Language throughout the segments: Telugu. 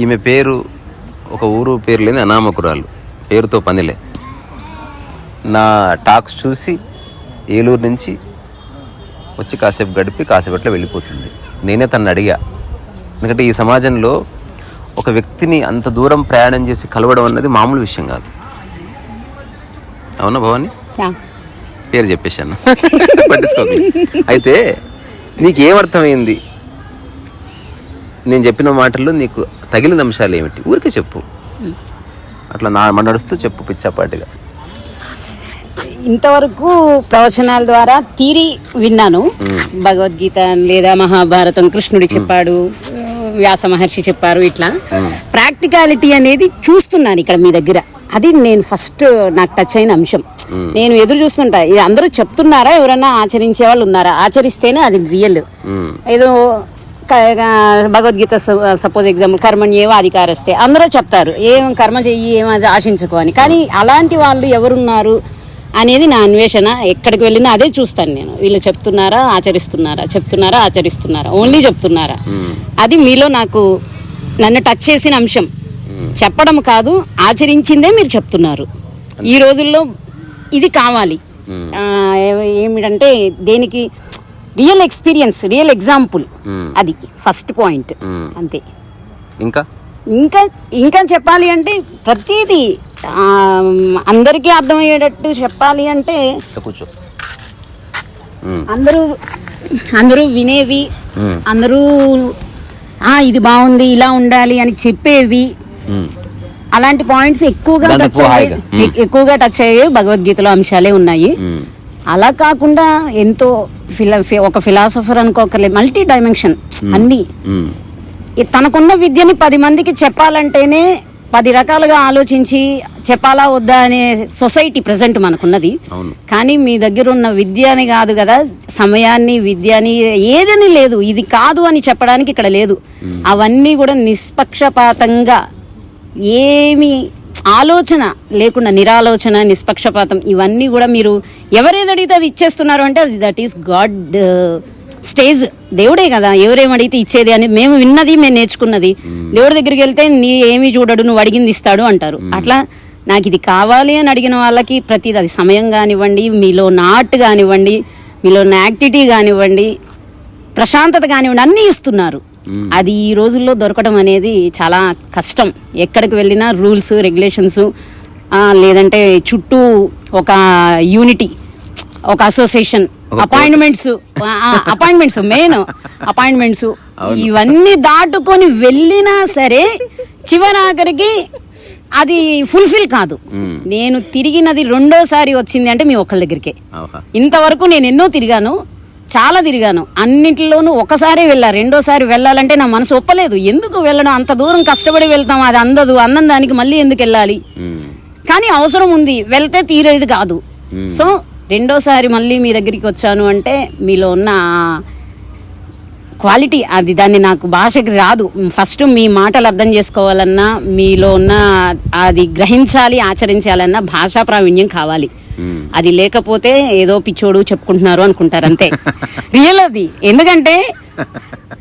ఈమె పేరు ఒక ఊరు పేరు లేని అనామకురాలు. పేరుతో పనిలే. నా టాక్స్ చూసి ఏలూరు నుంచి వచ్చి కాసేపు గడిపి కాసేపట్లో వెళ్ళిపోతుంది. నేనే తను అడిగా. ఎందుకంటే ఈ సమాజంలో ఒక వ్యక్తిని అంత దూరం ప్రయాణం చేసి కలవడం అన్నది మామూలు విషయం కాదు. అవునా భవాని. పేరు చెప్పేశాను. పట్టించుకోకలేదు అయితే నీకేమర్థమైంది నేను చెప్పిన మాటల్లో నీకు తగిలిన అంశాలు ఏమిటి? ఊరికే చెప్పు. అట్లా నా నడుస్తూ చెప్పు పిచ్చాపాటిగా. ఇంతవరకు ప్రవచనాల ద్వారా తీరి విన్నాను. భగవద్గీత లేదా మహాభారతం కృష్ణుడు చెప్పాడు వ్యాస మహర్షి చెప్పారు ఇట్లా. ప్రాక్టికాలిటీ అనేది చూస్తున్నాను ఇక్కడ మీ దగ్గర. అది నేను ఫస్ట్ నాకు టచ్ అయిన అంశం. నేను ఎదురు చూస్తుంటా. ఇది అందరూ చెప్తున్నారా? ఎవరన్నా ఆచరించే వాళ్ళు ఉన్నారా? ఆచరిస్తేనే అది రియల్. ఏదో భగవద్గీత సపోజ్ ఎగ్జాంపుల్ కర్మణ్యేవ అధికారస్తే అందరూ చెప్తారు ఏం కర్మ చెయ్యి ఏం అది ఆశించుకో అని. కానీ అలాంటి వాళ్ళు ఎవరున్నారు అనేది నా అన్వేషణ. ఎక్కడికి వెళ్ళినా అదే చూస్తాను నేను. వీళ్ళు చెప్తున్నారా ఆచరిస్తున్నారా చెప్తున్నారా ఆచరిస్తున్నారా? ఓన్లీ చెప్తున్నారా? అది మీలో నాకు నన్ను టచ్ చేసిన అంశం. చెప్పడం కాదు ఆచరించిందే మీరు చెప్తున్నారు. ఈ రోజుల్లో ఇది కావాలి. ఏ- ఏమిటంటే దేనికి రియల్ ఎక్స్పీరియన్స్ రియల్ ఎగ్జాంపుల్ అది ఫస్ట్ పాయింట్ మ్మ్. అంతే ఇంకా ఇంకా ఇంకా చెప్పాలి అంటే ప్రతిదీ అందరికీ అర్థమయ్యేటట్టు చెప్పాలి అంటే కూర్చో మ్మ్. అందరూ అందరూ వినేవి మ్మ్. అందరూ ఆ ఇది బాగుంది ఇలా ఉండాలి అని చెప్పేవి. అలాంటి పాయింట్స్ ఎక్కువగా టచ్ అయ్యే ఎక్కువగా టచ్ అయ్యే భగవద్గీతలో అంశాలే ఉన్నాయి. అలా కాకుండా ఎంతో ఫిలా ఒక ఫిలాసఫర్ అనుకోకర్లేదు మల్టీ డైమెన్షన్ అన్ని. తనకున్న విద్యని పది మందికి చెప్పాలంటేనే పది రకాలుగా ఆలోచించి చెప్పాలా వద్దా అనే సొసైటీ ప్రజెంట్ మనకున్నది. కానీ మీ దగ్గర ఉన్న విద్య అని కాదు కదా సమయాన్ని విద్యని ఏదని లేదు. ఇది కాదు అని చెప్పడానికి ఇక్కడ లేదు. అవన్నీ కూడా నిష్పక్షపాతంగా ఏమి ఆలోచన లేకుండా నిరాలోచన నిష్పక్షపాతం ఇవన్నీ కూడా మీరు ఎవరేది అడిగితే అది ఇచ్చేస్తున్నారు అంటే అది దట్ ఈస్ గాడ్ స్టేజ్ దేవుడే కదా ఎవరేం అడిగితే ఇచ్చేది అని మేము విన్నది మేము నేర్చుకున్నది. దేవుడి దగ్గరికి వెళ్తే నీ ఏమి చూడడు నువ్వు అడిగింది ఇస్తాడు అంటారు. అట్లా నాకు ఇది కావాలి అని అడిగిన వాళ్ళకి ప్రతిది అది సమయం కానివ్వండి మీలో నాట్ కానివ్వండి మీలో యాక్టివిటీ కానివ్వండి ప్రశాంతత కానివ్వండి అన్నీ ఇస్తున్నారు. అది ఈ రోజుల్లో దొరకడం అనేది చాలా కష్టం. ఎక్కడికి వెళ్ళినా రూల్స్ రెగ్యులేషన్స్ లేదంటే చుట్టూ ఒక యూనిటీ ఒక association appointments appointments main appointments ఇవన్నీ దాటుకొని వెళ్ళినా సరే చివరాఖరికి అది ఫుల్ఫిల్ కాదు. నేను తిరిగినది రెండోసారి వచ్చింది అంటే మీ ఒక్కళ్ళ దగ్గరికే. ఇంతవరకు నేను ఎన్నో తిరిగాను. చాలా తిరిగాను. అన్నింటిలోనూ ఒకసారి వెళ్ళా రెండోసారి వెళ్ళాలంటే నా మనసు ఒప్పలేదు. ఎందుకు వెళ్ళడం? అంత దూరం కష్టపడి వెళ్తాం అది అందదు అన్నం దానికి మళ్ళీ ఎందుకు వెళ్ళాలి. కానీ అవసరం ఉంది వెళ్తే తీరేది కాదు. సో రెండోసారి మళ్ళీ మీ దగ్గరికి వచ్చాను అంటే మీలో ఉన్న క్వాలిటీ అది దాన్ని నాకు భాషకి రాదు. ఫస్ట్ మీ మాటలు అర్థం చేసుకోవాలన్నా మీలో ఉన్న అది గ్రహించాలి ఆచరించాలన్నా భాషా ప్రావీణ్యం కావాలి. అది లేకపోతే ఏదో పిచ్చోడు చెప్పుకుంటున్నారు అనుకుంటారు అంతే. రియల్ అది. ఎందుకంటే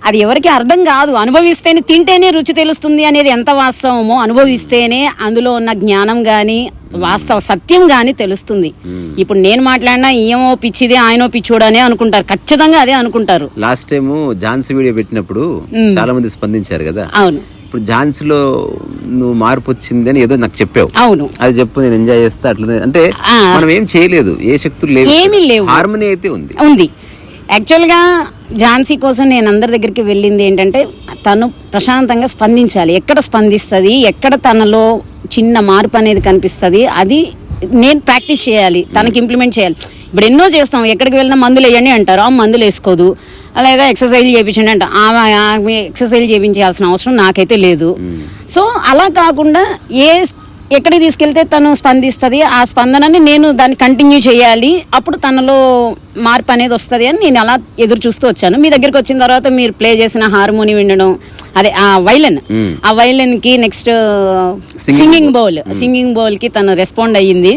అది ఎవరికి అర్థం కాదు. అనుభవిస్తేనే తింటేనే రుచి తెలుస్తుంది అనేది ఎంత వాస్తవమో అనుభవిస్తేనే అందులో ఉన్న జ్ఞానం గాని వాస్తవ సత్యం గాని తెలుస్తుంది. ఇప్పుడు నేను మాట్లాడినా ఏమో పిచ్చిది ఆయనో పిచ్చోడు అనే అనుకుంటారు. ఖచ్చితంగా అదే అనుకుంటారు. లాస్ట్ టైం ఝాన్సీ వీడియో పెట్టినప్పుడు చాలా మంది స్పందించారు కదా. అవును. ఇప్పుడు ఝాన్సీలో నువ్వు మార్పు వచ్చింది అని ఏదో నాకు చెప్పావు. అవును. అది చెప్పు నేను ఎంజాయ్ చేస్తా అట్లా అంటే. మనం ఏం చేయలేదు ఏ శక్తులు లేవు. ఏమీ లేవు. హార్మోని అయితే ఉంది. ఉంది. యాక్చువల్గా ఝాన్సీ కోసం నేను అందరి దగ్గరికి వెళ్ళింది ఏంటంటే తను ప్రశాంతంగా స్పందించాలి. ఎక్కడ స్పందిస్తుంది ఎక్కడ తనలో చిన్న మార్పు అనేది కనిపిస్తుంది అది నేను ప్రాక్టీస్ చేయాలి తనకి ఇంప్లిమెంట్ చేయాలి. ఇప్పుడు ఎన్నో చేస్తాం ఎక్కడికి వెళ్ళినా మందులు వేయండి అంటారు. ఆ మందులు వేసుకోదు. లేదా ఎక్సర్సైజ్ చేయించండి అంట ఆమె ఎక్సర్సైజ్ చేయించాల్సిన అవసరం నాకైతే లేదు. సో అలా కాకుండా ఏ ఎక్కడికి తీసుకెళ్తే తను స్పందిస్తుంది ఆ స్పందనని నేను దాన్ని కంటిన్యూ చేయాలి అప్పుడు తనలో మార్పు అనేది వస్తుంది అని నేను అలా ఎదురు చూస్తూ వచ్చాను. మీ దగ్గరికి వచ్చిన తర్వాత మీరు ప్లే చేసిన హార్మోని వినడం అదే ఆ వైలెన్ ఆ వైలెన్కి నెక్స్ట్ సింగింగ్ బౌల్ సింగింగ్ బౌల్కి తను రెస్పాండ్ అయ్యింది.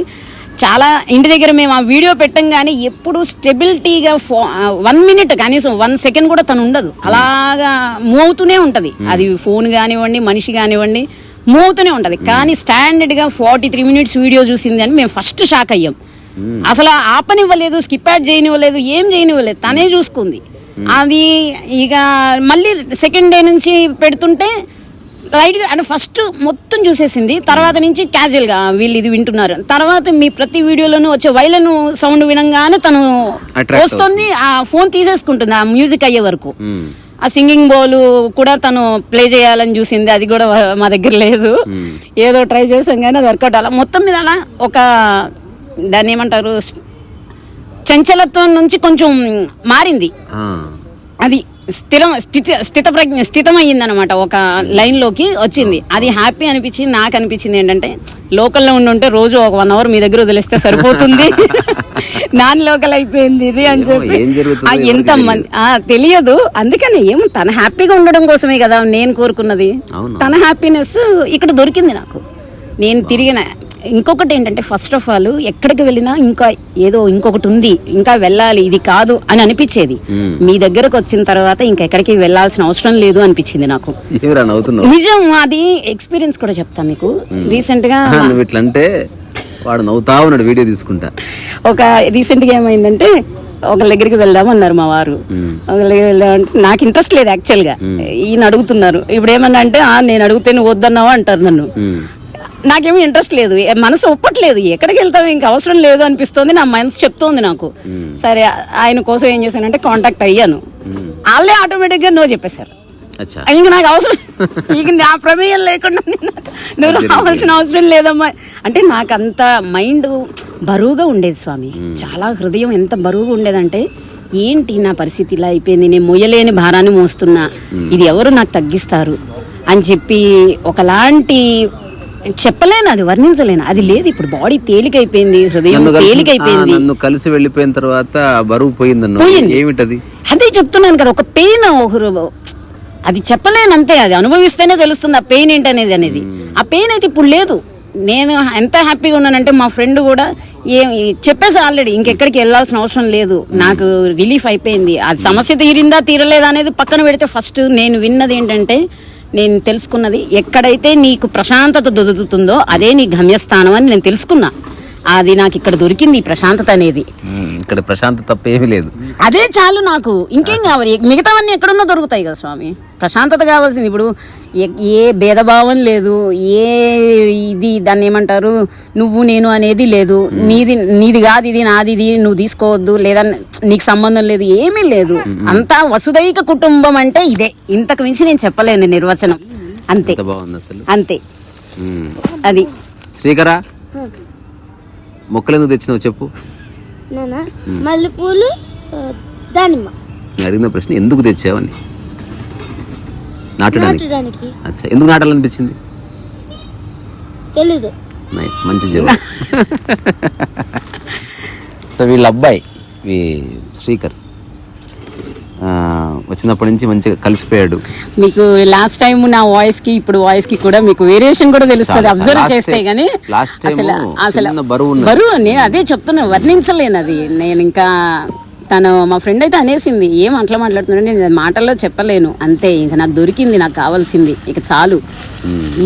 చాలా ఇంటి దగ్గర మేము ఆ వీడియో పెట్టంగానే ఎప్పుడు స్టెబిలిటీగా ఫో వన్ మినిట్ కనీసం వన్ సెకండ్ కూడా తను ఉండదు. అలాగా మూవ్ అవుతూనే ఉంటది అది ఫోన్ కానివ్వండి మనిషి కానివ్వండి మూవ్ అవుతూనే ఉంటది కానీ స్టాండర్డ్గా ఫార్టీ త్రీ మినిట్స్ వీడియో చూసింది అని మేము ఫస్ట్ షాక్ అయ్యాం. అసలు ఆపనివ్వలేదు స్కిప్ యాడ్ చేయనివ్వలేదు ఏం చేయనివ్వలేదు తనే చూసుకుంది. అది ఇక మళ్ళీ సెకండ్ డే నుంచి పెడుతుంటే లైట్గా అంటే ఫస్ట్ మొత్తం చూసేసింది. తర్వాత నుంచి క్యాజువల్గా వీళ్ళు ఇది వింటున్నారు. తర్వాత మీ ప్రతి వీడియోలోనూ వచ్చే వైలన్ సౌండ్ వినంగానే తను వస్తుంది ఆ ఫోన్ తీసేసుకుంటుంది ఆ మ్యూజిక్ అయ్యే వరకు. మ్మ్. ఆ సింగింగ్ బోల్ కూడా తను ప్లే చేయాలని చూసింది. అది కూడా మా దగ్గర లేదు. ఏదో ట్రై చేసాం కానీ అది వర్కౌట్ అలా. మొత్తం మీద అలా ఒక దాన్ని ఏమంటారు? చంచలత్వం నుంచి కొంచెం మారింది. అది స్థిరం స్థితి స్థిత ప్రజ్ఞ స్థితమయ్యిందనమాట. ఒక లైన్లోకి వచ్చింది. అది హ్యాపీ అనిపించింది నాకు అనిపించింది ఏంటంటే లోకల్లో ఉండి ఉంటే రోజు ఒక వన్ అవర్ మీ దగ్గర వదిలేస్తే సరిపోతుంది. నాన్ లోకల్ అయిపోయింది ఇది అని చెప్పి. ఏం ఎంత మంది ఆ, తెలియదు. అందుకని ఏమో తన హ్యాపీగా ఉండడం కోసమే కదా నేను కోరుకున్నది. తన హ్యాపీనెస్ ఇక్కడ దొరికింది నాకు. నేను తిరిగిన ఇంకొకటి ఏంటంటే ఫస్ట్ ఆఫ్ ఆల్ ఎక్కడికి వెళ్ళినా ఇంకా ఏదో ఇంకొకటి ఉంది ఇంకా వెళ్ళాలి ఇది కాదు అని అనిపించేది. మీ దగ్గరకు వచ్చిన తర్వాత ఇంకా ఎక్కడికి వెళ్ళాల్సిన అవసరం లేదు అనిపించింది నాకు. నిజం అది ఎక్స్పీరియన్స్ కూడా చెప్తా మీకు. రీసెంట్గా వాడు నవ్వుతా ఉన్నాడు వీడియో తీసుకుంటా. ఒక రీసెంట్గా ఏమైందంటే ఒక దగ్గరికి వెళ్దాం అన్నారు మా వారు. ఒక దగ్గరికి వెళ్దాం అంటే నాకు ఇంట్రెస్ట్ లేదు యాక్చువల్గా. ఈయన అడుగుతున్నారు. ఇప్పుడు ఏమన్నా అంటే "ఆ, నేను అడిగితే నువ్వు వద్దన్నావా? అంటారు నన్ను. నాకేమీ ఇంట్రెస్ట్ లేదు. మనసు ఒప్పట్లేదు. ఎక్కడికి వెళ్తావు? ఇంకా అవసరం లేదు అనిపిస్తోంది. నా మనసు చెప్తోంది నాకు. సరే ఆయన కోసం ఏం చేశానంటే కాంటాక్ట్ అయ్యాను. వాళ్ళే ఆటోమేటిక్గా నో చెప్పేశారు ఇంక నాకు అవసరం ఇంక నా ప్రమేయం లేకుండా నువ్వు రావాల్సిన అవసరం లేదమ్మా. అంటే నాకు అంత మైండ్ బరువుగా ఉండేది స్వామి. చాలా హృదయం ఎంత బరువుగా ఉండేదంటే ఏంటి నా పరిస్థితి ఇలా అయిపోయింది? నేను మొయ్యలేని భారాన్ని మోస్తున్నా. ఇది ఎవరు నాకు తగ్గిస్తారు? అని చెప్పి ఒకలాంటి చెప్పలేను అది వర్ణించలేను. అది లేదు ఇప్పుడు బాడీ తేలికైపోయింది హృదయం తేలికైపోయింది. నన్ను కలిసి వెళ్ళిపోయిన తర్వాత బరువు పోయింది. ఏమిటది? అదే చెప్తున్నాను కదా ఒక పెయిన్ అది చెప్పలేను అంతే అది అనుభవిస్తేనే తెలుస్తుంది ఆ పెయిన్ ఏంటనేది అనేది. ఆ పెయిన్ అయితే ఇప్పుడు లేదు. నేను ఎంత హ్యాపీగా ఉన్నానంటే మా ఫ్రెండ్ కూడా ఏ చెప్పేసి ఆల్రెడీ ఇంకెక్కడికి వెళ్ళాల్సిన అవసరం లేదు. నాకు రిలీఫ్ అయిపోయింది. ఆ సమస్య తీరిందా తీరలేదా అనేది పక్కన పెడితే ఫస్ట్ నేను విన్నది ఏంటంటే నేను తెలుసుకున్నది ఎక్కడైతే నీకు ప్రశాంతత దొరుకుతుందో అదే నీ గమ్యస్థానం అని నేను తెలుసుకున్నా. అది నాకు ఇక్కడ దొరికింది ప్రశాంతత అనేది. ఇక్కడ ప్రశాంతత తప్ప ఏమీ లేదు. అదే చాలు నాకు. ఇంకేం కావాలి? మిగతావన్నీ ఎక్కడున్నా దొరుకుతాయి కదా స్వామి. ప్రశాంతత కావాల్సింది ఇప్పుడు ఏ- భేదభావం లేదు ఏ ఇది దాన్ని ఏమంటారు నువ్వు నేను అనేది లేదు. నీది నీది కాదు ఇది నాది ఇది నువ్వు తీసుకోవద్దు లేదా నీకు సంబంధం లేదు ఏమీ లేదు. అంతా వసుదైక కుటుంబం అంటే ఇదే. ఇంతకు మించి నేను చెప్పలేను నిర్వచనం. అంతే. ఎంత బాగుంది అసలు. అంతే. అది. శ్రీకరా మొక్కలు ఎందుకు తెచ్చినావు చెప్పు. నానా? మల్లెపూలు దానిమ్మ. అడిగిన ప్రశ్న ఎందుకు తెచ్చావని. నాటడానికి నాటడానికి అచ్చా. ఎందుకు నాటాలనిపించింది? తెలీదు. నైస్ మంచి జవాబు సో వీళ్ళ అబ్బాయి ఈ శ్రీకర్ ఆ, వచ్చినప్పటి నుంచి మంచిగా కలిసిపోయాడు. మీకు లాస్ట్ టైం నా వాయిస్కి ఇప్పుడు వాయిస్కి కూడా మీకు వేరియేషన్ కూడా తెలుస్తుంది. అబ్జర్వ్ చేస్తే గానీ last time అసలు బరువు. బరువు నేను అదే చెప్తున్నా వర్ణించలేను అది నేను ఇంకా తను మా ఫ్రెండ్ అయితే అనేసింది ఏం అట్లా మాట్లాడుతున్నాడు నేను మాటల్లో చెప్పలేను. అంతే ఇంకా నాకు దొరికింది నాకు కావాల్సింది. ఇక చాలు.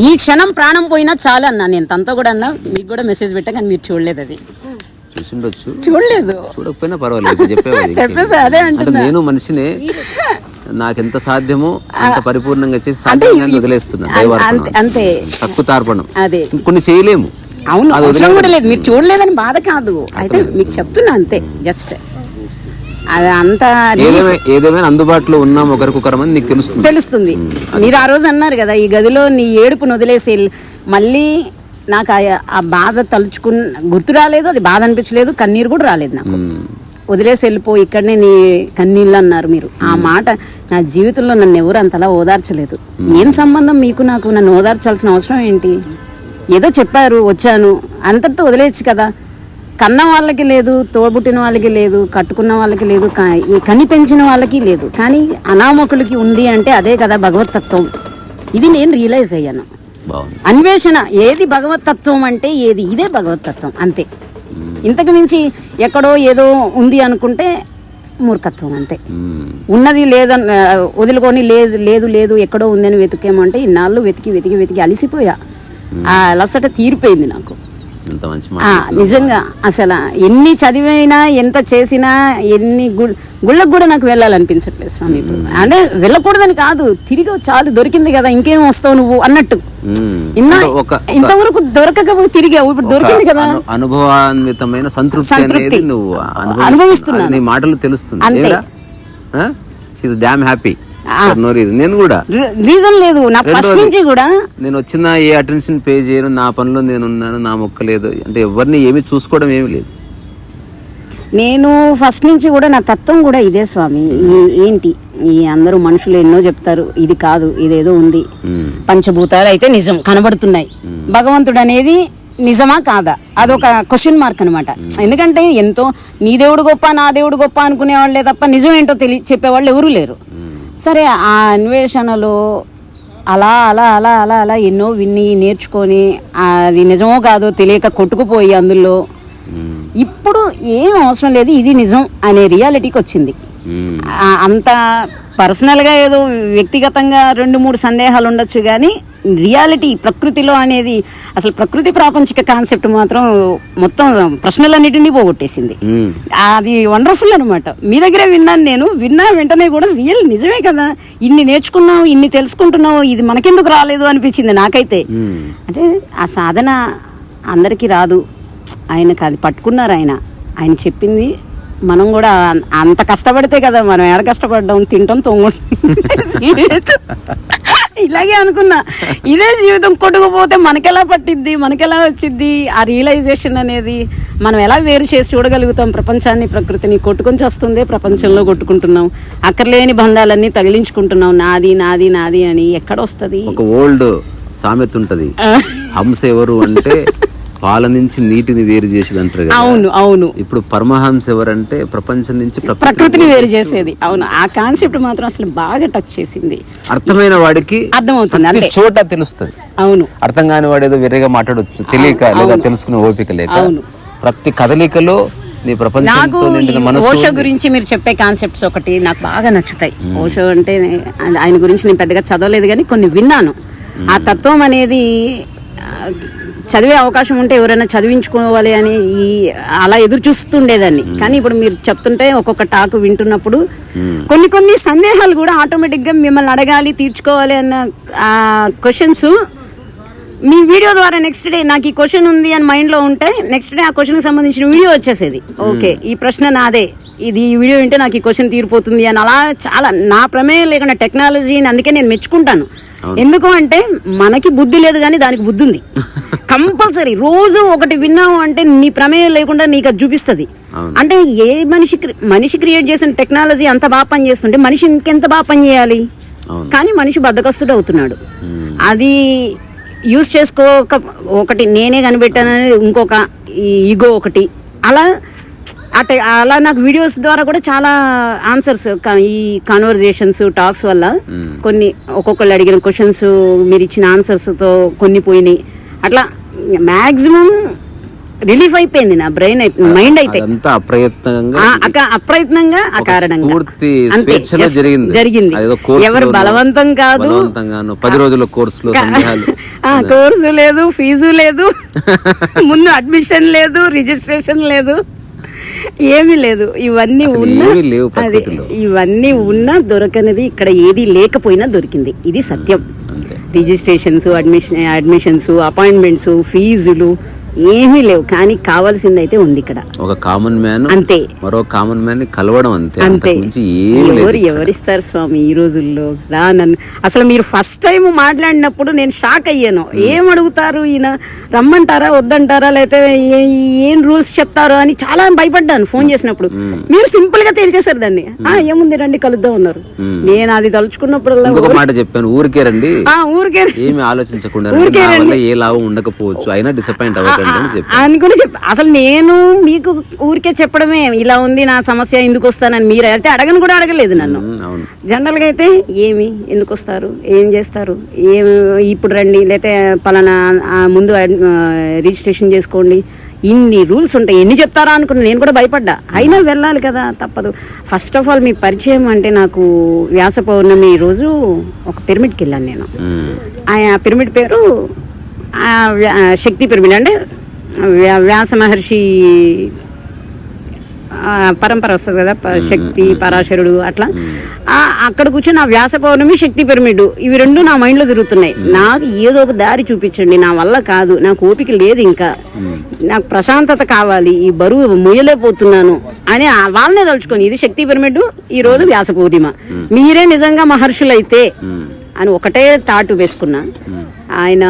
ఈ క్షణం ప్రాణం పోయినా చాలు అన్నా. నేను తనతో కూడా అన్నా మీకు కూడా మెసేజ్ పెట్టా కానీ మీరు చూడలేదు అది. చూసిండొచ్చు. చూడలేదు. చూడకపోయినా పర్వాలేదు చెప్పేసి అదే అంటే నేను మనిషిని నాకు ఎంత సాధ్యమో అంత పరిపూర్ణంగా చేసి సాధ్యంగా వదిలేస్తున్నాను దైవార్పణం. అంతే. తక్కువ తార్పణం. అదే. కొన్ని చేయలేము. అవును అవసరం కూడా లేదు. మీరు చూడలేదని బాధ కాదు. అయితే మీకు చెప్తున్నా అంతే జస్ట్. అది అంత ఏదేమై ఏదేమైనా అందుబాటులో ఉన్నాం ఒకరికొకరమని నీకు తెలుస్తుంది. తెలుస్తుంది. మీరు ఆ రోజు అన్నారు కదా ఈ గదిలో నీ ఏడుపును వదిలేసి. మళ్ళీ నాకు ఆ- ఆ బాధ తలుచుకున్న గుర్తు రాలేదు అది బాధ అనిపించలేదు కన్నీరు కూడా రాలేదు నాకు. వదిలేసి వెళ్ళిపో ఇక్కడనే నీ కన్నీళ్ళు అన్నారు మీరు. ఆ మాట నా జీవితంలో నన్ను ఎవరు అంతలా ఓదార్చలేదు. ఏం సంబంధం మీకు నాకు? నన్ను ఓదార్చాల్సిన అవసరం ఏంటి? ఏదో చెప్పారు వచ్చాను. అంతటితో వదిలేయచ్చు కదా. కన్న వాళ్ళకి లేదు తోడ్బుట్టిన వాళ్ళకి లేదు కట్టుకున్న వాళ్ళకి లేదు కా- ఈ కని పెంచిన వాళ్ళకి లేదు. కానీ అనామకులకి ఉంది అంటే అదే కదా భగవతత్వం. ఇది నేను రియలైజ్ అయ్యాను. అన్వేషణ ఏది భగవతత్వం అంటే ఏది ఇదే భగవతత్వం అంతే. ఇంతకు మించి ఎక్కడో ఏదో ఉంది అనుకుంటే మూర్ఖత్వం అంతే. ఉన్నది లేదన్ వదులుకొని లేదు లేదు లేదు ఎక్కడో ఉందని వెతికేమంటే ఇన్నాళ్ళు వెతికి వెతికి వెతికి అలిసిపోయా. ఆ అలసట తీరిపోయింది నాకు. ఎంత మంచి నిజంగా అసలు ఎన్ని చదివినా ఎంత చేసినా ఎన్ని గుళ్ళకు కూడా నాకు వెళ్ళాలనిపించట్లేదు స్వామి. ఇప్పుడు అంటే వెళ్ళకూడదని కాదు తిరిగి చాలు దొరికింది కదా ఇంకేం వస్తావు నువ్వు అన్నట్టు. ఇంతవరకు దొరకక తిరిగావు ఇప్పుడు దొరికింది కదా. అను- అనుభవాన్వితమైన సంతృప్తి. అనేది నువ్వు అనుభవిస్తున్నావు. నీ మాటలు తెలుస్తుంది. అంతే. She damn happy no reason నేను కూడా. రీజన్ లేదు. నా ఫస్ట్ నుంచి కూడా. నేను వచ్చిన ఏ అటెన్షన్ పే చేయను నా పనిలో నేను ఉన్నాను నా మొక్క లేదు. అంటే ఎవరిని ఏమీ చూసుకోవడం ఏమీ లేదు. నేను ఫస్ట్ నుంచి కూడా నా తత్వం కూడా ఇదే స్వామి. ఏంటి? ఈ అందరూ మనుషులు ఎన్నో చెప్తారు ఇది కాదు ఇదేదో ఉంది. పంచభూతాలు అయితే నిజం కనబడుతున్నాయి. భగవంతుడు అనేది నిజమా కాదా? అదొక క్వశ్చన్ మార్క్ అనమాట ఎందుకంటే ఎంతో నీ దేవుడు గొప్ప నా దేవుడు గొప్ప అనుకునే వాళ్ళే తప్ప నిజం ఏంటో తెలియ చెప్పేవాళ్ళు ఎవరూ లేరు. సరే ఆ అన్వేషణలో అలా అలా అలా అలా అలా ఎన్నో విని నేర్చుకొని అది నిజమో కాదో తెలియక కొట్టుకుపోయి అందులో. ఇప్పుడు ఏం అవసరం లేదు ఇది నిజం అనే రియాలిటీకి వచ్చింది. అంత పర్సనల్గా ఏదో వ్యక్తిగతంగా రెండు మూడు సందేహాలు ఉండొచ్చు కానీ రియాలిటీ ప్రకృతిలో అనేది అసలు ప్రకృతి ప్రాపంచిక కాన్సెప్ట్ మాత్రం మొత్తం ప్రశ్నలన్నిటినీ పోగొట్టేసింది. అది వండర్ఫుల్ అనమాట మీ దగ్గరే విన్నాను నేను. విన్నా వెంటనే కూడా రియల్ నిజమే కదా. ఇన్ని నేర్చుకున్నావు ఇన్ని తెలుసుకుంటున్నావు ఇది మనకెందుకు రాలేదు అనిపించింది నాకైతే. అంటే ఆ సాధన అందరికీ రాదు. ఆయనకు అది పట్టుకున్నారు ఆయన. ఆయన చెప్పింది మనం కూడా అంత కష్టపడితే కదా మనం ఎడ కష్టపడ్డాం తింటాం తొంగుంటాం ఇలాగే అనుకున్నా. ఇదే జీవితం కొట్టుకుపోతే మనకెలా పట్టిద్ది? మనకెలా వచ్చిద్ది? ఆ రియలైజేషన్ అనేది మనం ఎలా వేరు చేసి చూడగలుగుతాం? ప్రపంచాన్ని ప్రకృతిని కొట్టుకొని వస్తుందే ప్రపంచంలో కొట్టుకుంటున్నాం. అక్కర్లేని బంధాలన్నీ తగిలించుకుంటున్నాం. నాది నాది నాది అని ఎక్కడ వస్తుంది? ఒక ఓల్డ్ సామెత ఉంటది. హంస ఎవరు అంటే పాల నుంచి నీటిని వేరు చేసేది అంటారు కదా. అవును అవును. ఇప్పుడు పరమహంస ఎవరంటే ప్రపంచం నుంచి ప్రకృతిని వేరు చేసేది. అవును ఆ కాన్సెప్ట్ మాత్రం అసలు బాగా టచ్ చేసింది. అర్థమైన వాడికి అర్థమవుతుంది అంతే చోట తెలుస్తుంది. అవును. అర్థం కాని వాడు ఏదో వేరేగా మాట్లాడొచ్చు తెలియక లేదా తెలుసుకునే ఓపిక లేక అవును. ప్రతి కదలికలో నీ ప్రపంచంతో ఓషో గురించి మీరు చెప్పే కాన్సెప్ట్స్ ఒకటి నాకు బాగా నచ్చుతాయి. ఓషో అంటే ఆయన గురించి నేను పెద్దగా చదవలేదు కానీ కొన్ని విన్నాను. ఆ తత్వం అనేది చదివే అవకాశం ఉంటే ఎవరైనా చదివించుకోవాలి అని ఈ అలా ఎదురు చూస్తుండేదాన్ని. కానీ ఇప్పుడు మీరు చెప్తుంటే ఒక్కొక్క టాక్ వింటున్నప్పుడు కొన్ని కొన్ని సందేహాలు కూడా ఆటోమేటిక్గా మిమ్మల్ని అడగాలి తీర్చుకోవాలి అన్న క్వశ్చన్స్ మీ వీడియో ద్వారా నెక్స్ట్ డే నాకు ఈ క్వశ్చన్ ఉంది అని మైండ్లో ఉంటే నెక్స్ట్ డే ఆ క్వశ్చన్కి సంబంధించిన వీడియో వచ్చేసేది. ఓకే ఈ ప్రశ్న నాదే. ఇది ఈ వీడియో వింటే నాకు ఈ క్వశ్చన్ తీరిపోతుంది అని అలా చాలా నా ప్రమేయం లేకుండా టెక్నాలజీని అందుకే నేను మెచ్చుకుంటాను. ఎందుకు అంటే మనకి బుద్ధి లేదు కానీ దానికి బుద్ధి ఉంది. కంపల్సరీ రోజు ఒకటి విన్నావు అంటే నీ ప్రమేయం లేకుండా నీకు అది చూపిస్తుంది. అంటే ఏ మనిషి మనిషి క్రియేట్ చేసిన టెక్నాలజీ అంత బాగా పనిచేస్తుంటే మనిషి ఇంకెంత బాగా పనిచేయాలి కానీ మనిషి బద్దకస్తుడు అవుతున్నాడు. అది యూస్ చేసుకోక ఒకటి నేనే కనిపెట్టానని ఇంకొక ఈగో ఒకటి. అలా అటే అలా నాకు వీడియోస్ ద్వారా కూడా చాలా ఆన్సర్స్ ఈ కాన్వర్జేషన్స్ టాక్స్ వల్ల కొన్ని ఒక్కొక్కళ్ళు అడిగిన క్వశ్చన్స్ మీరు ఇచ్చిన ఆన్సర్స్తో కొన్ని పోయినాయి. అట్లా మ్యాక్సిమం రిలీఫ్ అయిపోయింది నా బ్రెయిన్ మైండ్ అయితే. అప్రయత్నంగా ఆ, అక- అప్రయత్నంగా ఆ కారణంగా. జరిగింది. ఎవరు బలవంతం కాదు. పది రోజుల కోర్సులో ఆ కోర్సు లేదు ఫీజు లేదు. ముందు అడ్మిషన్ లేదు రిజిస్ట్రేషన్ లేదు. ఏమీ లేదు. ఇవన్నీ ఉన్నా లేవు. ఇవన్నీ ఉన్నా దొరకనిది ఇక్కడ ఏది లేకపోయినా దొరికింది. ఇది సత్యం. రిజిస్ట్రేషన్స్ అడ్మిషన్ అడ్మిషన్స్ అపాయింట్మెంట్స్ ఫీజులు ఏమీ లేవు. కానీ కావాల్సిందైతే ఉంది ఇక్కడ. ఒక కామన్ మ్యాన్ అంతే. మరో కామన్ మ్యాన్ కలవడం అంతే. అంతే. ఎవరు ఎవరిస్తారు స్వామి ఈ రోజుల్లో? రా నన్ను. అసలు మీరు ఫస్ట్ టైం మాట్లాడినప్పుడు నేను షాక్ అయ్యాను. ఏం అడుగుతారు ఈయన? రమ్మంటారా వద్దంటారా లేకపోతే ఏ- రూల్స్ చెప్తారో అని చాలా భయపడ్డాను ఫోన్ చేసినప్పుడు. మీరు సింపుల్గా తేల్చేశారు దాన్ని. ఆ ఏముంది రండి కలుద్దాం అన్నారు. నేను అది తలుచుకున్నప్పుడల్లా ఇంకొక మాట చెప్పాను ఊరికే రండి. ఆ ఊరికే ఏమి ఆలోచించకుండా వల్ల ఏ లాభం ఉండకపోవచ్చు. అయినా డిసప్పాయింట్ అవ్వకండి. అని కూడా చెప్ప అసలు నేను మీకు ఊరికే చెప్పడమే ఇలా ఉంది నా సమస్య ఎందుకు వస్తానని మీరు. అయితే అడగను కూడా అడగలేదు నన్ను. జనరల్గా అయితే ఏమి ఎందుకు వస్తారు ఏం చేస్తారు ఏం ఇప్పుడు రండి లేకపోతే పలానా ముందు రిజిస్ట్రేషన్ చేసుకోండి. ఇన్ని రూల్స్ ఉంటాయి ఎన్ని చెప్తారా అనుకున్నా నేను కూడా భయపడ్డా. అయినా వెళ్ళాలి కదా తప్పదు. ఫస్ట్ ఆఫ్ ఆల్ మీ పరిచయం అంటే నాకు వ్యాస పౌర్ణమి రోజు ఒక పిరమిడ్కి వెళ్ళాను నేను. ఆ పిరమిడ్ పేరు శక్తి పిరమిడ్ అంటే వ్యా- వ్యాస మహర్షి పరంపర వస్తుంది కదా శక్తి పరాశరుడు అట్లా. అక్కడ కూర్చొని ఆ వ్యాస పౌర్ణమి శక్తి పిరమిడ్ ఇవి రెండు నా మైండ్లో తిరుగుతున్నాయి. నాకు ఏదో ఒక దారి చూపించండి నా వల్ల కాదు నాకు ఓపిక లేదు ఇంకా. నాకు ప్రశాంతత కావాలి ఈ బరువు మొయ్యలేకపోతున్నాను అని వాళ్ళనే తలుచుకొని ఇది శక్తి పిరమిడ్ ఈ రోజు వ్యాస పౌర్ణిమ. మీరే నిజంగా మహర్షులైతే అని ఒకటే తాటు వేసుకున్నా. ఆయన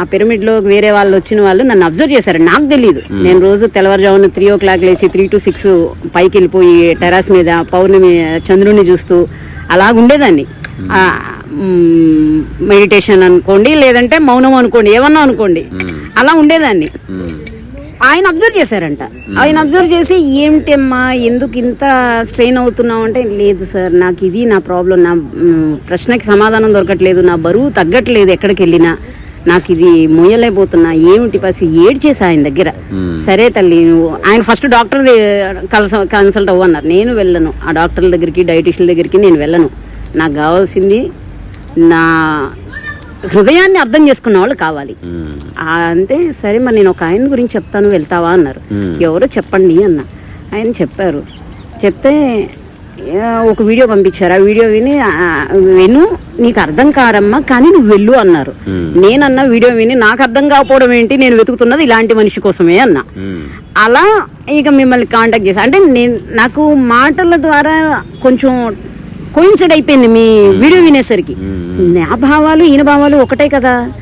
ఆ పిరమిడ్లో వేరే వాళ్ళు వచ్చిన వాళ్ళు నన్ను అబ్జర్వ్ చేశారు. నాకు తెలియదు నేను రోజు తెల్లవారుజామున త్రీ ఓ క్లాక్ లేచి త్రీ టు సిక్స్ పైకి వెళ్ళిపోయి టెరాస్ మీద పౌర్ణమి చంద్రుడిని చూస్తూ అలా ఉండేదాన్ని. మెడిటేషన్ అనుకోండి లేదంటే మౌనం అనుకోండి ఏమన్నా అనుకోండి. అలా ఉండేదాన్ని. ఆయన అబ్జర్వ్ చేశారంట. ఆయన అబ్జర్వ్ చేసి ఏమిటమ్మా ఎందుకు ఇంత స్ట్రెయిన్ అవుతున్నావు? అంటే లేదు సార్ నాకు ఇది నా ప్రాబ్లం నా ప్రశ్నకి సమాధానం దొరకట్లేదు నా బరువు తగ్గట్లేదు ఎక్కడికి వెళ్ళినా నాకు ఇది మొయ్యలేకపోతున్నా. ఏమిటి పసి ఏడ్చేసి ఆయన దగ్గర. సరే తల్లి నువ్వు ఆయన ఫస్ట్ డాక్టర్ కన్స కన్సల్ట్ అవ్వు అన్నారు నేను వెళ్ళను. ఆ డాక్టర్ల దగ్గరికి డైటీషియన్ దగ్గరికి నేను వెళ్ళను. నాకు కావాల్సింది నా హృదయాన్ని అర్థం చేసుకున్న వాళ్ళు కావాలి. అంటే సరే మరి నేను ఒక ఆయన గురించి చెప్తాను వెళ్తావా అన్నారు. ఎవరో చెప్పండి అన్న. ఆయన చెప్పారు. చెప్తే ఒక వీడియో పంపించారు. ఆ వీడియో విని విను నీకు అర్థం కారమ్మా కానీ నువ్వు వెళ్ళు అన్నారు. నేనన్న వీడియో విని నాకు అర్థం కాకపోవడం ఏంటి? నేను వెతుకుతున్నది ఇలాంటి మనిషి కోసమే అన్నా. అలా ఇక మిమ్మల్ని కాంటాక్ట్ చేశా అంటే నేను నాకు మాటల ద్వారా కొంచెం కోయిన్సైడ్ అయిపోయింది మీ వీడియో వినేసరికి. నా భావాలు ఈయన భావాలు ఒకటే కదా.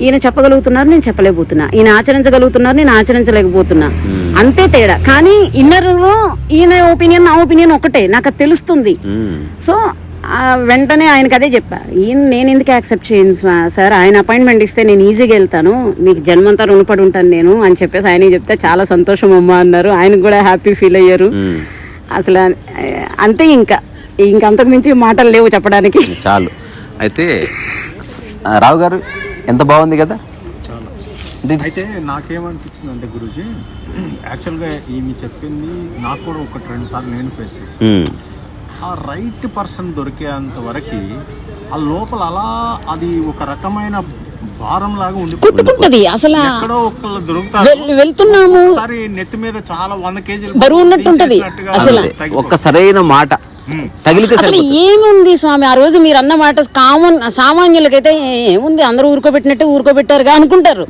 ఈయన చెప్పగలుగుతున్నారు నేను చెప్పలేకపోతున్నా. ఈయన ఆచరించగలుగుతున్నారు నేను ఆచరించలేకపోతున్నా. అంతే తేడా. కానీ ఇన్నర్లో ఈయన ఒపీనియన్ నా ఒపీనియన్ ఒకటే. నాకు అది తెలుస్తుంది. సో ఆ, వెంటనే ఆయనకి అదే చెప్పా. ఈయన నేను ఎందుకు యాక్సెప్ట్ చేయను సార్? ఆయన అపాయింట్మెంట్ ఇస్తే నేను ఈజీగా వెళ్తాను. మీకు జన్మంతా రుణపడి ఉంటాను నేను అని చెప్పేసి ఆయన చెప్తే చాలా సంతోషం అమ్మా అన్నారు. ఆయనకు కూడా హ్యాపీ ఫీల్ అయ్యారు. అసలు అంతే ఇంకా. ఇంకంతకు మించి మాటలు లేవు చెప్పడానికి. చాలు. అయితే రావు గారు ఎంత బాగుంది కదా? అయితే నాకేమనిపించింది అంటే గురూజీ యాక్చువల్గా ఈమె చెప్పింది నాకు కూడా ఒకటి రెండు సార్లు నేను ఫేస్ చేశాను. ఉమ్, ఆ రైట్ పర్సన్ దొరికేంత వరకు ఆ లోపల అలా అది ఒక రకమైన భారం లాగా ఉండి కుట్టుకుంటది అసలు. ఎక్కడో ఒకళ్ళు దొరుకుతారు. వెళ్తున్నాము. ఒకసారి నెత్తి మీద చాలా వంద కేజీలు బరువు ఉన్నట్టుంటది. అసలు. ఒక్క సరైన మాట. తగిలితే అసలు ఏముంది స్వామి? ఆ రోజు మీరు అన్న మాట కామన్ సామాన్యులకైతే ఏముంది? అందరూ ఊరుకోబెట్టినట్టే ఊరుకోబెట్టారుగా అనుకుంటారు.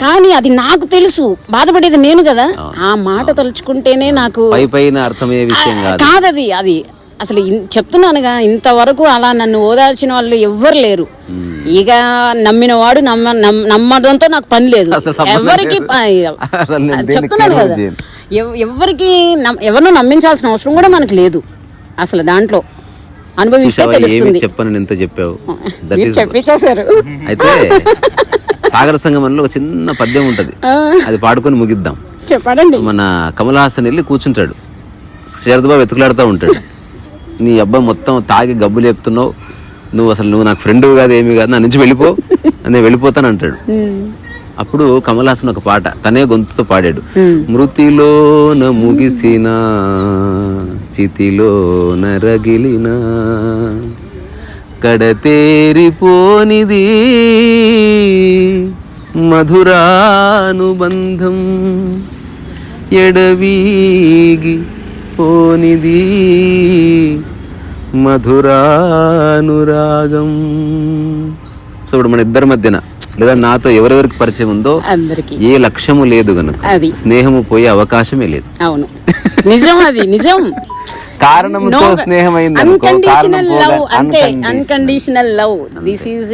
కానీ అది నాకు తెలుసు. బాధపడేది నేను కదా. ఆ. మాట తలుచుకుంటేనే నాకు పైన అర్థమయ్యే విషయం కాదు. కాదది అది. అసలు చెప్తున్నానుగా ఇంతవరకు అలా నన్ను ఓదార్చిన వాళ్ళు ఎవ్వరు లేరు. ఇక నమ్మిన వాడు నమ్మ నమ్- నమ్మడంతో నాకు పని లేదు. ఎవరికి చెప్తున్నాను కదా. ఎవరికి ఎవరినో నమ్మించాల్సిన అవసరం కూడా మనకు లేదు. అసలు దాంట్లో అనుభవిస్తే తెలుస్తుంది. చెప్పను ఎంత చెప్పావు. చెప్పించేశారు అయితే సాగర సంగమంలో ఒక చిన్న పద్యం ఉంటది. అది పాడుకొని ముగిద్దాం. చెప్పడండి మన కమల్ హాసన్ వెళ్ళి కూర్చుంటాడు. శరద్ బాబు వెతుకులాడుతూ ఉంటాడు. నీ అబ్బాయి మొత్తం తాగి గబ్బు లేపుతున్నావు. నువ్వు అసలు నువ్వు నాకు ఫ్రెండ్ కాదు ఏమి కాదు నా నుంచి వెళ్ళిపో. నేను వెళ్ళిపోతాను అంటాడు. అప్పుడు కమల్ హాసన్ ఒక పాట తనే గొంతుతో పాడాడు. మృతిలోన ముగిసిన చితిలోన రగిలిన కడతేరిపోనిది మధురానుబంధం ఎడవీగి పోనిది మధురానురాగం. సో ఇప్పుడు మన ఇద్దరి మధ్యన లేదా నాతో ఎవరెవరికి పరిచయం ఉందో అందరికి. ఏ లక్ష్యము లేదు గనుక అది. స్నేహము పోయే అవకాశమే లేదు. అవును. నిజం అది నిజం. కారణంతో స్నేహం అయింది అనుకో కారణం అన్కండిషనల్ లవ్ పోగా అంతే. Unconditional. Unconditional love this is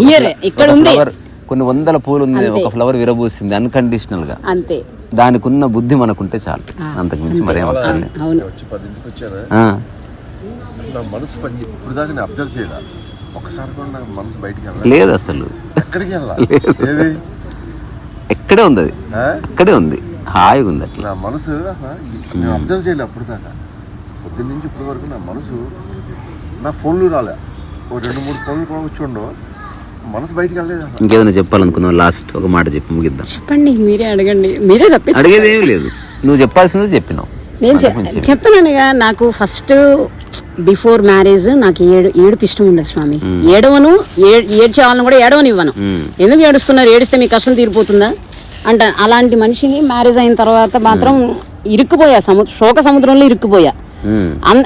here ఇక్కడ ఒక ఉంది. flower, కొన్ని వందల పూలు ఉంది ఒక ఫ్లవర్ విరబూసింది అన్కండిషనల్గా అంతే. దానికి ఉన్న బుద్ధి మనకుంటే చాలు. అంతకు మించి మరేం అక్కర్లేదు. అవును. వచ్చి పదింటికి వచ్చాను ఆ. నా మనసు పని ఇప్పుడు దాకా నేను అబ్జర్వ్ చేయాలి? ఒక్కసారి కూడా నాకు మనసు బయటికి వెళ్ళాలి? లేదు అసలు. ఎక్కడికి వెళ్ళాలి? ఎక్కడే ఉంది అది. ఆ? ఇక్కడే ఉంది. హాయిగా ఉంది అట్లా. నా మనసు నేను అబ్జర్వ్ చేయలే అప్పుడు దాకా పొద్దున్న నుంచి ఇప్పటి వరకు నా మనసు నా ఫోన్లు రాలే. ఓ రెండు మూడు ఫోన్లు కూడా వచ్చి ఉండవు. మనసు బయటికి వెళ్ళలేదు అసలు. ఇంకేదైనా చెప్పాలనుకున్నావు? లాస్ట్ ఒక మాట చెప్పి ముగిద్దాం. చెప్పండి మీరే అడగండి. మీరే తప్పించు అడిగేది ఏమీ లేదు. నువ్వు చెప్పాల్సింది చెప్పినావు. నేను చె- అంతకుమించి ఏమీ. చెప్తున్నానుగా నాకు ఫస్ట్ బిఫోర్ మ్యారేజ్ నాకు ఏడు ఏడుపు ఇష్టం ఉండదు స్వామి. ఏడవను ఏ- ఏడ్చే వాళ్ళని కూడా ఏడవనివ్వను. ఎందుకు ఏడుస్తున్నారు? ఏడిస్తే మీ కష్టం తీరిపోతుందా? అంట అలాంటి మనిషిని మ్యారేజ్ అయిన తర్వాత మాత్రం ఇరుక్కుపోయా సముద్ర శోక సముద్రంలో ఇరుక్కుపోయా.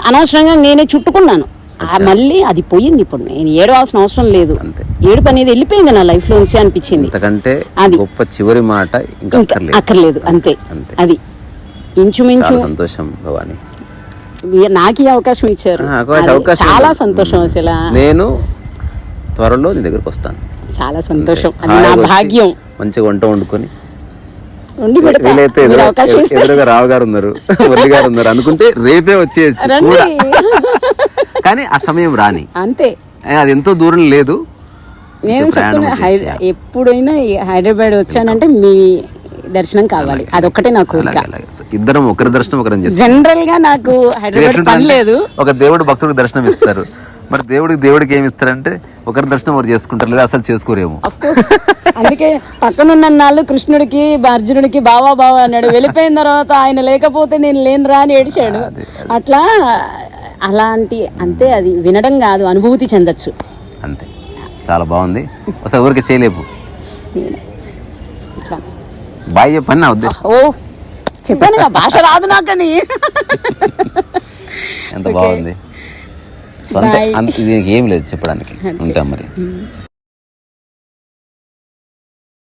అనవసరంగా నేనే చుట్టుకున్నాను. మళ్ళీ అది పోయింది ఇప్పుడు. నేను ఏడవాల్సిన అవసరం లేదు. ఏడుపు అనేది వెళ్ళిపోయింది నా లైఫ్లో నుంచి అనిపించింది. అంతకంటే అది. గొప్ప చివరి మాట ఇంకా అక్కర్లేదు. అంతే. అది. ఇంచుమించు సంతోషం భవాని. నాకు ఈ అవకాశం ఇచ్చారు చాలా. సంతోషం అసలు. నేను త్వరలో నీ దగ్గరకు వస్తాను. చాలా సంతోషం. అది నా భాగ్యం. మంచిగా వంట వండుకొని. వీలైతే ఎదురుగా రావు గారు ఉన్నారు. మురళి గారు ఉన్నారు. అనుకుంటే రేపే వచ్చేయచ్చు కూడా. కానీ ఆ సమయం రాని. అంతే. అది ఎంతో దూరం లేదు. నేను చెప్తున్నా ఎప్పుడైనా హైదరాబాద్ వచ్చానంటే మీ దర్శనం కావాలి. అదొక్కటే నా కోరిక. ఇద్దరం ఒకరి దర్శనం చేస్తాం. జనరల్గా నాకు హైదరాబాద్ పని లేదు. ఒక దేవుడు భక్తుడికి దర్శనం ఇస్తారు. మరి దేవుడికి దేవుడికి ఏమి ఇస్తారంటే ఒకరి దర్శనం ఒకరు చేసుకుంటారు లేదా అసలు చేసుకోరేమో. అందుకే పక్కనున్న నాళ్ళు కృష్ణుడికి అర్జునుడికి బావా బావా అన్నాడు. వెళ్ళిపోయిన తర్వాత ఆయన లేకపోతే నేను లేను రా అని ఏడిచాడు. అట్లా అలాంటి అంతే అది వినడం కాదు అనుభూతి చెందొచ్చు. అంతే. చాలా బాగుంది. ఒకసారి ఊరికి చేయలేపు. బాయ్ చెప్పని నా ఉద్దేశం. ఓ చెప్పాను భాష రాదు నాకని ఎంత బాగుంది. అంతే ఏం లేదు చెప్పడానికి. ఉంటాం మరి.